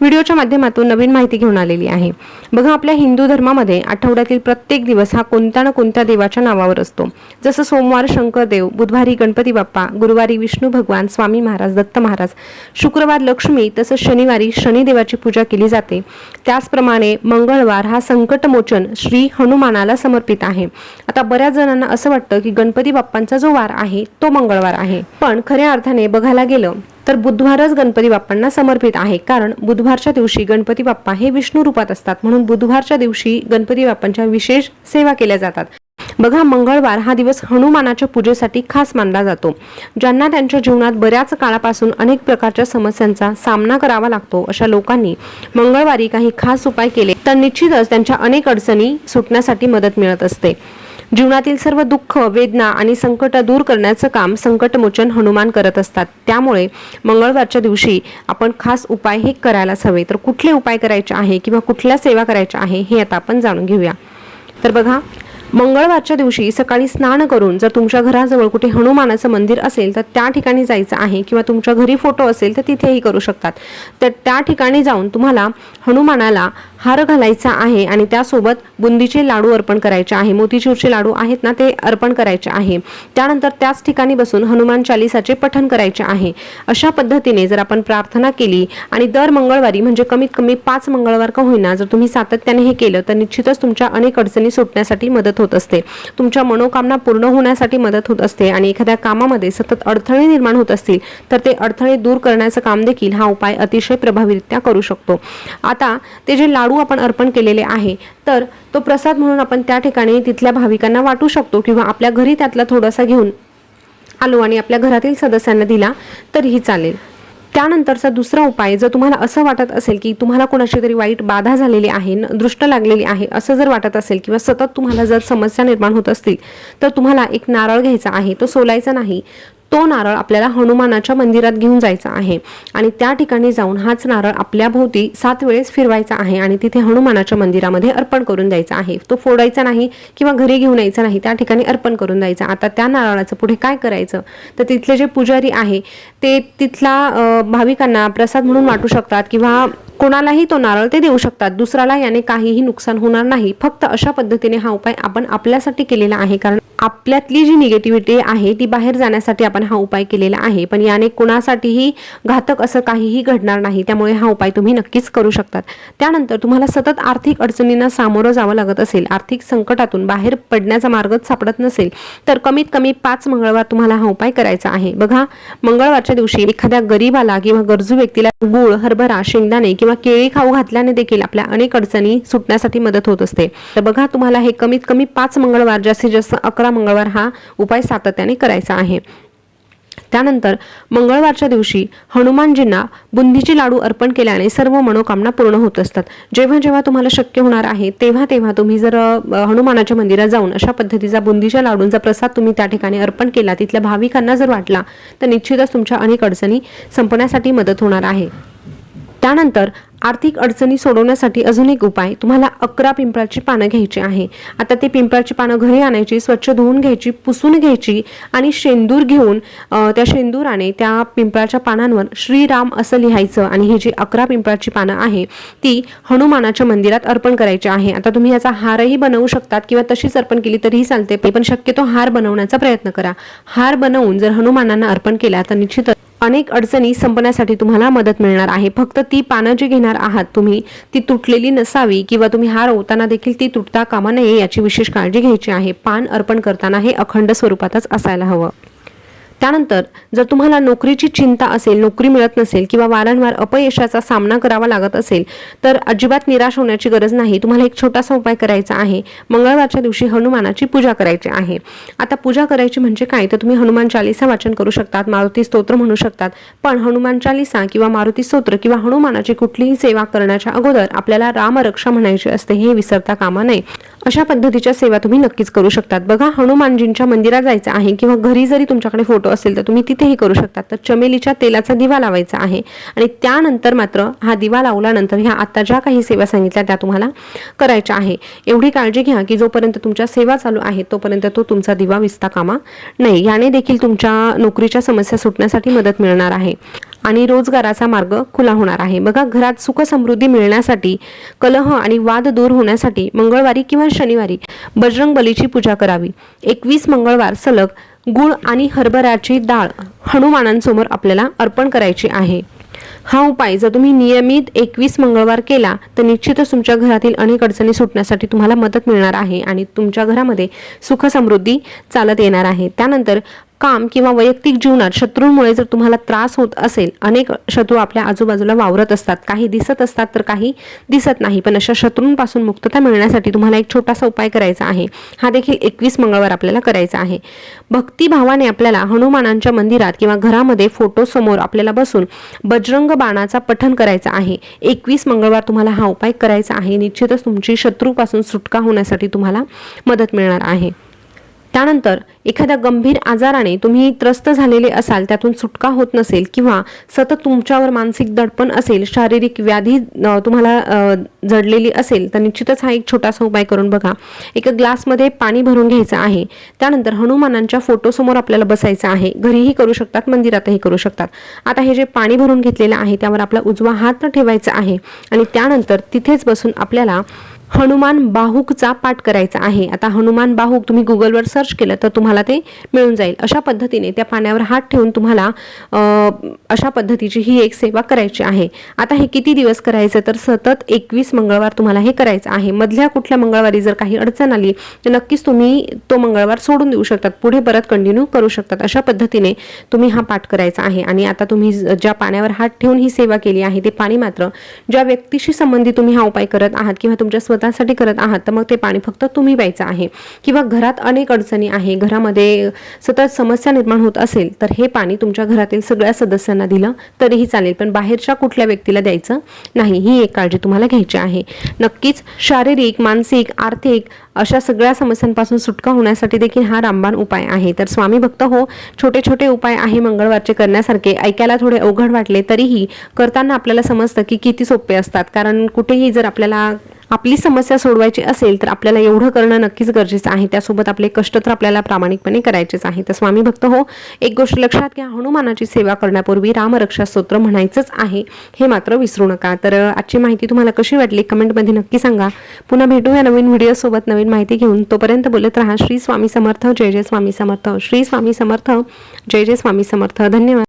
व्हिडिओच्या माध्यमातून नवीन माहिती घेऊन आलेली आहे. बघा आपल्या हिंदू धर्मामध्ये आठवड्यातील प्रत्येक दिवस हा कोणत्या ना कोणत्या देवाच्या नावावर असतो. जसं सोमवार शंकरदेव बुधवारी गणपती बाप्पा गुरुवारी विष्णू भगवान स्वामी महाराज दत्त महाराज शुक्रवार लक्ष्मी तसंच शनिवारी शनिदेवाची पूजा केली जाते. त्याचप्रमाणे मंगळवार हा संकटमोचन श्री हनुमानाला समर्पित आहे. आता बऱ्याच जणांना असं वाटतं की गणपती बाप्पांचा जो वार आहे तो मंगळवार आहे. पण खऱ्या अर्थाने बघायला गेलं तर बुधवारच गणपती बाप्पांना समर्पित आहे. कारण बुधवारच्या दिवशी गणपती बाप्पा हे विष्णू रूपात असतात. म्हणून बुधवारच्या दिवशी गणपती बाप्पांच्या विशेष सेवा केल्या जातात. बघा मंगळवार हा दिवस हनुमानाच्या पूजेसाठी खास मानला जातो. ज्यांना त्यांच्या जीवनात बऱ्याच काळापासून अनेक प्रकारच्या समस्यांचा सामना करावा लागतो अशा लोकांनी मंगळवारी काही खास उपाय केले तर निश्चितच त्यांच्या अनेक अडचणी सुटण्यासाठी मदत मिळत असते. जीवनातील सर्व दुःख वेदना आणि संकट दूर करण्याचं काम संकटमोचन हनुमान करत असतात. त्यामुळे मंगळवारच्या दिवशी आपण खास उपाय हे करायलाच हवे. तर कुठले उपाय करायचे आहे किंवा कुठल्या सेवा करायच्या आहे हे आता आपण जाणून घेऊया. तर बघा मंगळवारच्या दिवशी सकाळी स्नान करून जर तुमच्या घराजवळ कुठे हनुमानाचं मंदिर असेल तर त्या ठिकाणी जायचं आहे किंवा तुमच्या घरी फोटो असेल तर तिथेही करू शकतात. तर त्या ठिकाणी जाऊन तुम्हाला हनुमानाला हार घालायचा आहे आणि त्यासोबत बुंदीचे लाडू अर्पण करायचे आहे. मोतीचूरचे लाडू आहेत ना ते अर्पण करायचे आहे. त्यानंतर त्याच ठिकाणी बसून हनुमान चालिसाचे पठण करायचे आहे. अशा पद्धतीने जर आपण प्रार्थना केली आणि दर मंगळवारी म्हणजे कमीत कमी पाच मंगळवार का होईना जर तुम्ही सातत्याने हे केलं तर निश्चितच तुमच्या अनेक अडचणी सुटण्यासाठी मदत होत असते. तुमच्या मनोकामना पूर्ण होण्यासाठी मदत होत असते आणि एखाद्या कामामध्ये सतत अडथळे निर्माण होत असतील तर ते अडथळे दूर करण्याचं काम देखील हा उपाय अतिशय प्रभावीरित्या करू शकतो. आता ते जे लाडू आपण अर्पण केलेले आहे तर तो प्रसाद म्हणून आपण त्या ठिकाणी तिथल्या भाविकांना वाटू शकतो किंवा आपल्या घरी त्यातला थोडासा घेऊन आलो आणि आपल्या घरातील सदस्यांना दिला तरीही चालेल. त्यानंतरचा दुसरा उपाय जर तुम्हाला असं वाटत असेल की तुम्हाला कोणाची तरी वाईट बाधा झालेली आहे दृष्ट लागलेली आहे असं जर वाटत असेल किंवा सतत तुम्हाला जर समस्या निर्माण होत असतील तर तुम्हाला एक नारळ घ्यायचा आहे तो सोलायचा नाही. तो नारळ आपल्याला हनुमानाच्या मंदिरात घेऊन जायचा आहे. आणि त्या ठिकाणी जाऊन हाच नारळ आपल्या भोवती सात वेळेस फिरवायचा आहे आणि तिथे हनुमानाच्या मंदिरामध्ये अर्पण करून द्यायचा आहे. तो फोडायचा नाही किंवा घरी घेऊन यायचा नाही त्या ठिकाणी अर्पण करून द्यायचा. आता त्या नारळाचं पुढे काय करायचं? तर तिथले जे पुजारी आहे ते तिथला भाविकांना प्रसाद म्हणून वाटू शकतात किंवा कोणालाही तो नारळ ते देऊ शकतात. दुसऱ्याला याने काहीही नुकसान होणार नाही. फक्त अशा पद्धतीने हा उपाय आपण आपल्यासाठी केलेला आहे. कारण आपल्यातली जी निगेटिव्हिटी आहे ती बाहेर जाण्यासाठी आपण हा उपाय केलेला आहे. पण याने कुणासाठीही घातक असं काहीही घडणार नाही. त्यामुळे हा उपाय तुम्ही नक्कीच करू शकतात. त्यानंतर तुम्हाला सतत आर्थिक अडचणींना सामोरं जावं लागत असेल आर्थिक संकटातून बाहेर पडण्याचा मार्गच सापडत नसेल तर कमीत कमी पाच मंगळवार तुम्हाला हा उपाय करायचा आहे. बघा मंगळवारच्या दिवशी एखाद्या गरीबाला किंवा गरजू व्यक्तीला गुळ हरभरा शेंगदाणे किंवा केळी खाऊ घातल्याने देखील आपल्या अनेक अडचणी सुटण्यासाठी मदत होत असते. तर बघा तुम्हाला हे कमीत कमी पाच मंगळवार जास्तीत जास्त अकरा मंगळवार हा उपाय सातत्याने करायचा आहे. त्यानंतर मंगळवारच्या दिवशी हनुमानजींना बुंदीचे लाडू अर्पण केल्याने सर्व मनोकामना पूर्ण होत असतात. जेव्हा जेव्हा तुम्हाला शक्य होणार आहे तेव्हा तेव्हा तुम्ही जर हनुमानाच्या मंदिरात जाऊन अशा पद्धतीचा बुंदीच्या लाडूंचा प्रसाद तुम्ही त्या ठिकाणी अर्पण केला तिथल्या भाविकांना जर वाटला तर निश्चितच तुमच्या अनेक अडचणी संपण्यासाठी मदत होणार आहे. त्यानंतर आर्थिक अडचणी सोडवण्यासाठी अजून एक उपाय तुम्हाला अकरा पिंपळाची पानं घ्यायची आहे. आता ते पिंपळाची पानं घरी आणायची स्वच्छ धुवून घ्यायची पुसून घ्यायची आणि शेंदूर घेऊन त्या शेंदुराने त्या पिंपळाच्या पानांवर श्रीराम असं लिहायचं आणि ही जी अकरा पिंपळाची पानं आहे ती हनुमानाच्या मंदिरात अर्पण करायची आहे. आता तुम्ही याचा हारही बनवू शकतात किंवा तशीच अर्पण केली तरीही चालते पण शक्यतो हार बनवण्याचा प्रयत्न करा. हार बनवून जर हनुमानांना अर्पण केला तर निश्चितच अनेक अडचणी संपण्यासाठी तुम्हाला मदत मिळणार आहे. फक्त ती पानं जी घेणार आहात तुम्ही ती तुटलेली नसावी किंवा तुम्ही हार ओताना देखील ती तुटता कामा नये याची विशेष काळजी घ्यायची आहे. पान अर्पण करताना हे अखंड स्वरूपातच असायला हवं. त्यानंतर जर तुम्हाला नोकरीची चिंता असेल नोकरी मिळत नसेल किंवा वारंवार अपयशाचा सामना करावा लागत असेल तर अजिबात निराश होण्याची गरज नाही. तुम्हाला एक छोटासा उपाय करायचा आहे. मंगळवारच्या दिवशी हनुमानाची पूजा करायची आहे. आता पूजा करायची म्हणजे काय? तर तुम्ही हनुमान चालिसा वाचन करू शकतात मारुती स्तोत्र म्हणू शकतात. पण हनुमान चालिसा किंवा मारुती स्तोत्र किंवा हनुमानाची कुठलीही सेवा करण्याच्या अगोदर आपल्याला रामरक्षा म्हणायची असते हे विसरता कामा नये. अशा पद्धतीच्या सेवा तुम्ही नक्कीच करू शकतात. बघा हनुमानजींच्या मंदिरात जायचं आहे किंवा घरी जरी तुमच्याकडे फोटो फोटो असेल तर तुम्ही तिथेही करू शकता. तर चमेलीच्या तेलाचा दिवा लावायचा आहे. आणि त्यानंतर मात्र हा दिवा लावल्यानंतर ह्या आता ज्या काही सेवा सांगितल्या त्या तुम्हाला करायच्या आहे. एवढी काळजी घ्या की जोपर्यंत तुमच्या सेवा चालू आहे तोपर्यंत तो तुमचा दिवा विसता कामा नाही. याने देखील तुमच्या नोकरीच्या समस्या सुटण्यासाठी मदत मिळणार आहे. आणि रोजगाराचा मार्ग खुला होणार आहे. बघा घरात सुख समृद्धी मिळण्यासाठी कलह आणि वाद दूर होण्यासाठी मंगळवारी किंवा शनिवारी बजरंग बलीची पूजा करावी. एकवीस मंगळवार सलग गुळ आणि हरभराची डाळ हनुमानांसमोर आपल्याला अर्पण करायची आहे. हा उपाय जर तुम्ही नियमित एकवीस मंगळवार केला तर निश्चितच तुमच्या घरातील अनेक अडचणी सुटण्यासाठी तुम्हाला मदत मिळणार आहे आणि तुमच्या घरामध्ये सुख समृद्धी चालत येणार आहे. त्यानंतर काम किंवा वैयक्तिक जीवनात शत्रूंमुळे जर तुम्हाला त्रास होत असेल अनेक शत्रू आपल्या आजूबाजूला वावरत असतात. काही दिसत असतात तर काही दिसत नाही. पण अशा शत्रूंपासून मुक्तता मिळण्यासाठी तुम्हाला एक छोटासा उपाय करायचा आहे. हा देखील एकवीस मंगळवार आपल्याला करायचा आहे. भक्तिभावाने आपल्याला हनुमानांच्या मंदिरात किंवा घरामध्ये फोटो समोर आपल्याला बसून बजरंग बाणाचा पठन करायचा आहे. एकवीस मंगळवार तुम्हाला हा उपाय करायचा आहे. निश्चितच तुमची शत्रूपासून सुटका होण्यासाठी तुम्हाला मदत मिळणार आहे. त्यानंतर एखाद्या गंभीर आजाराने तुम्ही त्रस्त झालेले असाल त्यातून सुटका होत नसेल किंवा सतत तुमच्यावर मानसिक दडपण असेल शारीरिक व्याधी तुम्हाला जडलेली असेल तर निश्चितच हा एक छोटासा उपाय करून बघा. एका ग्लासमध्ये पाणी भरून घ्यायचं आहे. त्यानंतर हनुमानांच्या फोटोसमोर आपल्याला बसायचं आहे. घरीही करू शकतात मंदिरातही करू शकतात. आता हे जे पाणी भरून घेतलेलं आहे त्यावर आपला उजवा हात ठेवायचा आहे आणि त्यानंतर तिथेच बसून आपल्याला हनुमान बाहुकचा पाठ करायचा आहे. आता हनुमान बाहुक तुम्ही गुगलवर सर्च केलं तर तुम्हाला ते मिळून जाईल. अशा पद्धतीने त्या पाण्यावर हात ठेवून तुम्हाला अशा पद्धतीची ही एक सेवा करायची आहे. आता हे किती दिवस करायचं? तर सतत एकवीस मंगळवार तुम्हाला हे करायचं आहे. मधल्या कुठल्या मंगळवारी जर काही अडचण आली तर नक्कीच तुम्ही तो मंगळवार सोडून देऊ शकतात. पुढे परत कंटिन्यू करू शकतात. अशा पद्धतीने तुम्ही हा पाठ करायचा आहे. आणि आता तुम्ही ज- ज्या पाण्यावर हात ठेवून ही सेवा केली आहे ते पाणी मात्र ज्या व्यक्तीशी संबंधित तुम्ही हा उपाय करत आहात किंवा तुमच्या स्वतःसाठी करत आहात तर मग ते पाणी फक्त तुम्ही प्यायचं आहे. किंवा घरात अनेक अडचणी आहे घरामध्ये सतत समस्या निर्माण होत असेल तर हे पाणी तुमच्या घरातील सगळ्या सदस्यांना दिलं तरीही चालेल. पण बाहेरच्या कुठल्या व्यक्तीला द्यायचं नाही ही एक काळजी तुम्हाला घ्यायची आहे. नक्कीच शारीरिक मानसिक आर्थिक अशा सगळ्या समस्यांपासून सुटका होण्यासाठी देखील हा रामबाण उपाय आहे. तर स्वामी भक्त हो छोटे छोटे उपाय आहे मंगळवारचे करण्यासारखे. ऐकायला थोडे अवघड वाटले तरीही करताना आपल्याला समजतं की किती सोपे असतात. कारण कुठेही जर आपल्याला आपली समस्या सोडवायची असेल तर आपल्याला एवढं करणं नक्कीच गरजेचं आहे. त्यासोबत आपले कष्ट तर आपल्याला प्रामाणिकपणे करायचेच आहे. तर स्वामी भक्त हो एक गोष्ट लक्षात घ्या. हनुमानाची सेवा करण्यापूर्वी रामरक्षा स्तोत्र म्हणायचंच आहे. हे मात्र विसरू नका. तर आजची माहिती तुम्हाला कशी वाटली? कमेंटमध्ये नक्की सांगा. पुन्हा भेटूया नवीन व्हिडिओसोबत नवीन माहिती घेऊन तोपर्यंत बोलत राहा. श्री स्वामी समर्थ. जय जय स्वामी समर्थ. श्री स्वामी समर्थ. जय जय स्वामी समर्थ. धन्यवाद.